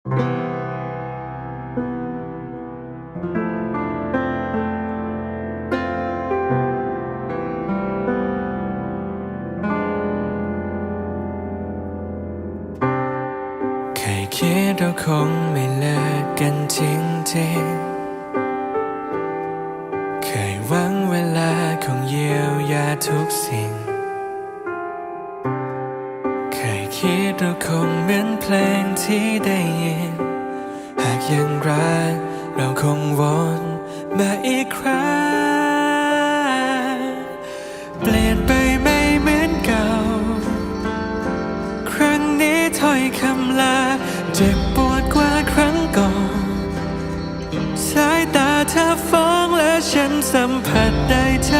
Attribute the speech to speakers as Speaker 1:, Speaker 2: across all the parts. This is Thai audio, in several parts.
Speaker 1: เคยคิดเราคงไม่เลิกกันจริงๆ เคยหวังเวลาคงเยียวยาทุกสิ่ง คิดเราคงเหมือนเพลงที่ได้ยิน หากยังรักเราคงวนมาอีกครั้ง เปลี่ยนไปไม่เหมือนเก่า ครั้งนี้ถ้อยคำลา เจ็บปวดกว่าครั้งก่อน สายตาเธอฟ้องและฉันสัมผัสได้จากอ้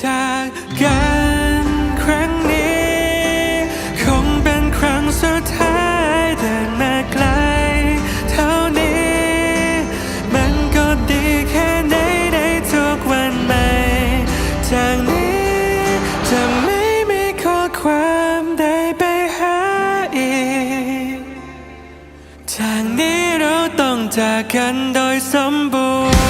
Speaker 1: จากกันครั้งนี้ คงเป็นครั้งสุดท้ายเดินมาไกลเท่านี้ มันก็ดีแค่ไหนในทุกวันใหม่ จากนี้จะไม่มีข้อความใดไปหาอีก จากนี้เราต้องจากกันโดยสมบูรณ์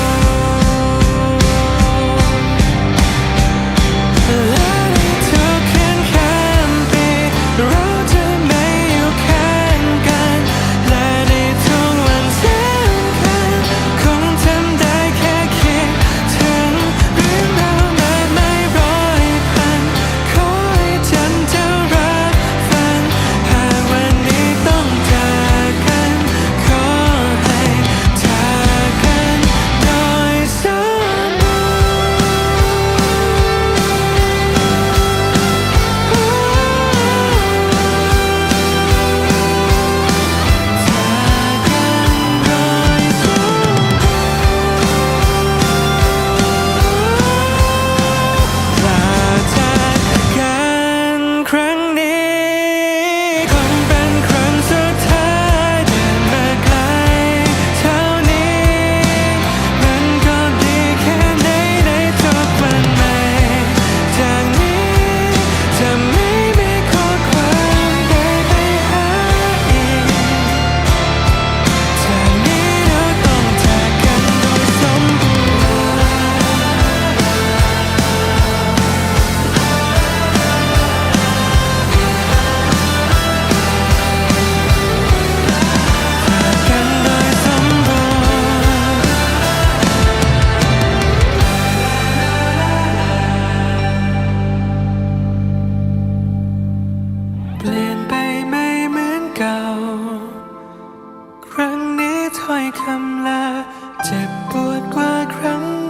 Speaker 1: ครั้งนี้ถ้อยคำลาเจ็บปวดกว่าครั้ง